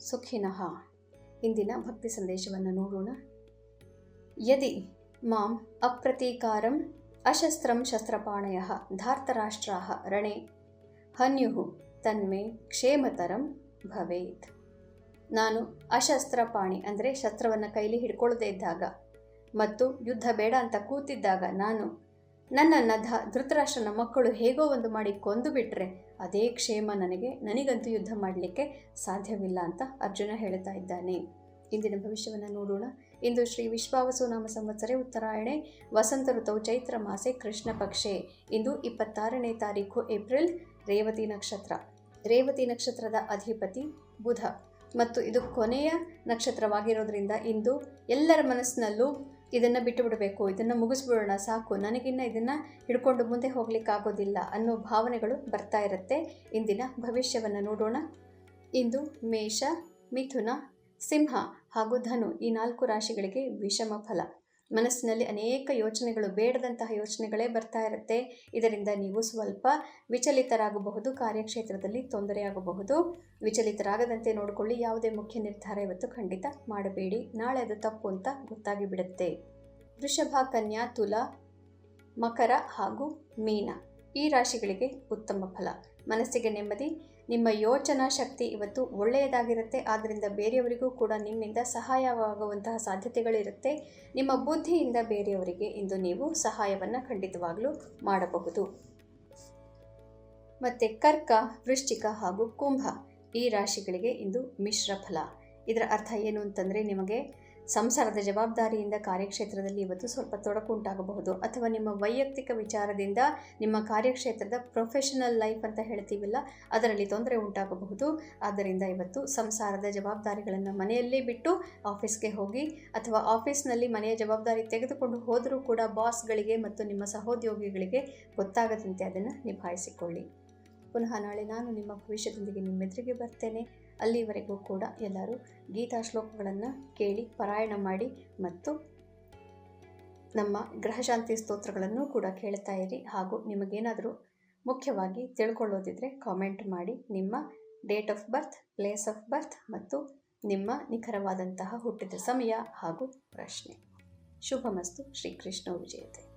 ಸುಖಿನಃ. ಇಂದಿನ ಭಕ್ತಿ ಸಂದೇಶವನ್ನು ನೋಡೋಣ. ಯದಿ ಮಾಂ ಅಪ್ರತೀಕಾರಂ ಅಶಸ್ತ್ರಂ ಶಸ್ತ್ರಪಾಣಯ ಧಾರ್ತರಾಷ್ಟ್ರಾ ರಣೆ ಹನ್ಯು ತನ್ಮೆ ಕ್ಷೇಮತರಂ ಭವೇತ್. ನಾನು ಅಶಸ್ತ್ರಪಾಣಿ ಅಂದರೆ ಶಸ್ತ್ರವನ್ನು ಕೈಲಿ ಹಿಡ್ಕೊಳ್ಳದೇ ಇದ್ದಾಗ ಮತ್ತು ಯುದ್ಧ ಬೇಡ ಅಂತ ಕೂತಿದ್ದಾಗ ನಾನು ನನ್ನನ್ನು ಧ, ಧೃತರಾಷ್ಟ್ರನ ಮಕ್ಕಳು ಹೇಗೋ ಒಂದು ಮಾಡಿ ಕೊಂದು ಬಿಟ್ಟರೆ ಅದೇ ಕ್ಷೇಮ ನನಗೆ, ನನಗಂತೂ ಯುದ್ಧ ಮಾಡಲಿಕ್ಕೆ ಸಾಧ್ಯವಿಲ್ಲ ಅಂತ ಅರ್ಜುನ ಹೇಳ್ತಾ ಇದ್ದಾನೆ. ಇಂದಿನ ಭವಿಷ್ಯವನ್ನು ನೋಡೋಣ. ಇಂದು ಶ್ರೀ ವಿಶ್ವಾವಸು ನಾಮ ಸಂವತ್ಸರೆ ಉತ್ತರಾಯಣೆ, ವಸಂತ ಋತವು ಚೈತ್ರ ಮಾಸೆ, ಕೃಷ್ಣ ಪಕ್ಷೆ. ಇಂದು ಇಪ್ಪತ್ತಾರನೇ ತಾರೀಕು ಏಪ್ರಿಲ್, ರೇವತಿ ನಕ್ಷತ್ರ. ರೇವತಿ ನಕ್ಷತ್ರದ ಅಧಿಪತಿ ಬುಧ. ಮತ್ತು ಇದು ಕೊನೆಯ ನಕ್ಷತ್ರವಾಗಿರೋದ್ರಿಂದ ಇಂದು ಎಲ್ಲರ ಮನಸ್ಸಿನಲ್ಲೂ ಇದನ್ನು ಬಿಟ್ಟು ಬಿಡಬೇಕು ಇದನ್ನು ಮುಗಿಸ್ಬಿಡೋಣ ಸಾಕು, ನನಗಿನ್ನ ಇದನ್ನು ಹಿಡ್ಕೊಂಡು ಮುಂದೆ ಹೋಗ್ಲಿಕ್ಕಾಗೋದಿಲ್ಲ ಅನ್ನೋ ಭಾವನೆಗಳು ಬರ್ತಾ ಇರುತ್ತೆ. ಇಂದಿನ ಭವಿಷ್ಯವನ್ನು ನೋಡೋಣ. ಇಂದು ಮೇಷ, ಮಿಥುನ, ಸಿಂಹ ಹಾಗೂ ಧನು ಈ ನಾಲ್ಕು ರಾಶಿಗಳಿಗೆ ವಿಷಮ ಫಲ. ಮನಸ್ಸಿನಲ್ಲಿ ಅನೇಕ ಯೋಚನೆಗಳು, ಬೇಡದಂತಹ ಯೋಚನೆಗಳೇ ಬರ್ತಾ ಇರುತ್ತೆ. ಇದರಿಂದ ನೀವು ಸ್ವಲ್ಪ ವಿಚಲಿತರಾಗಬಹುದು, ಕಾರ್ಯಕ್ಷೇತ್ರದಲ್ಲಿ ತೊಂದರೆಯಾಗಬಹುದು. ವಿಚಲಿತರಾಗದಂತೆ ನೋಡಿಕೊಳ್ಳಿ, ಯಾವುದೇ ಮುಖ್ಯ ನಿರ್ಧಾರ ಇವತ್ತು ಖಂಡಿತ ಮಾಡಬೇಡಿ. ನಾಳೆ ಅದು ತಪ್ಪು ಅಂತ ಗೊತ್ತಾಗಿ ಬಿಡುತ್ತೆ. ವೃಷಭ, ಕನ್ಯಾ, ತುಲ, ಮಕರ ಹಾಗೂ ಮೀನ. ಈ ರಾಶಿಗಳಿಗೆ ಉತ್ತಮ ಫಲ. ಮನಸ್ಸಿಗೆ ನೆಮ್ಮದಿ ನಿಮ್ಮ ಯೋಚನಾ ಶಕ್ತಿ ಇವತ್ತು ಒಳ್ಳೆಯದಾಗಿರುತ್ತೆ ಆದ್ದರಿಂದ ಬೇರೆಯವರಿಗೂ ಕೂಡ ನಿಮ್ಮಿಂದ ಸಹಾಯವಾಗುವಂತಹ ಸಾಧ್ಯತೆಗಳಿರುತ್ತೆ. ನಿಮ್ಮ ಬುದ್ಧಿಯಿಂದ ಬೇರೆಯವರಿಗೆ ಇಂದು ನೀವು ಸಹಾಯವನ್ನು ಖಂಡಿತವಾಗಲೂ ಮಾಡಬಹುದು. ಮತ್ತು ಕರ್ಕ, ವೃಶ್ಚಿಕ ಹಾಗೂ ಕುಂಭ ಈ ರಾಶಿಗಳಿಗೆ ಇಂದು ಮಿಶ್ರ ಫಲ. ಇದರ ಅರ್ಥ ಏನು ಅಂತಂದರೆ ನಿಮಗೆ ಸಂಸಾರದ ಜವಾಬ್ದಾರಿಯಿಂದ ಕಾರ್ಯಕ್ಷೇತ್ರದಲ್ಲಿ ಇವತ್ತು ಸ್ವಲ್ಪ ತೊಡಕು ಉಂಟಾಗಬಹುದು. ಅಥವಾ ನಿಮ್ಮ ವೈಯಕ್ತಿಕ ವಿಚಾರದಿಂದ ನಿಮ್ಮ ಕಾರ್ಯಕ್ಷೇತ್ರದ ಪ್ರೊಫೆಷನಲ್ ಲೈಫ್ ಅಂತ ಹೇಳ್ತೀವಲ್ಲ, ಅದರಲ್ಲಿ ತೊಂದರೆ ಉಂಟಾಗಬಹುದು. ಆದ್ದರಿಂದ ಇವತ್ತು ಸಂಸಾರದ ಜವಾಬ್ದಾರಿಗಳನ್ನು ಮನೆಯಲ್ಲೇ ಬಿಟ್ಟು ಆಫೀಸ್ಗೆ ಹೋಗಿ ಅಥವಾ ಆಫೀಸ್ನಲ್ಲಿ ಮನೆಯ ಜವಾಬ್ದಾರಿ ತೆಗೆದುಕೊಂಡು ಹೋದರೂ ಕೂಡ ಬಾಸ್ಗಳಿಗೆ ಮತ್ತು ನಿಮ್ಮ ಸಹೋದ್ಯೋಗಿಗಳಿಗೆ ಗೊತ್ತಾಗದಂತೆ ಅದನ್ನು ನಿಭಾಯಿಸಿಕೊಳ್ಳಿ. ಪುನಃ ನಾಳೆ ನಾನು ನಿಮ್ಮ ಭವಿಷ್ಯದೊಂದಿಗೆ ನಿಮ್ಮೆದುರಿಗೆ ಬರ್ತೇನೆ. ಅಲ್ಲಿವರೆಗೂ ಕೂಡ ಎಲ್ಲರೂ ಗೀತಾ ಶ್ಲೋಕಗಳನ್ನು ಕೇಳಿ, ಪಾರಾಯಣ ಮಾಡಿ ಮತ್ತು ನಮ್ಮ ಗ್ರಹಶಾಂತಿ ಸ್ತೋತ್ರಗಳನ್ನು ಕೂಡ ಕೇಳ್ತಾ ಇರಿ. ಹಾಗೂ ನಿಮಗೇನಾದರೂ ಮುಖ್ಯವಾಗಿ ತಿಳ್ಕೊಳ್ಳೋದಿದ್ರೆ ಕಾಮೆಂಟ್ ಮಾಡಿ. ನಿಮ್ಮ date of birth, place of birth ಮತ್ತು ನಿಮ್ಮ ನಿಖರವಾದಂತಹ ಹುಟ್ಟಿದ ಸಮಯ ಹಾಗೂ ಪ್ರಶ್ನೆ. ಶುಭಮಸ್ತು. ಶ್ರೀಕೃಷ್ಣ ವಿಜಯತೆ.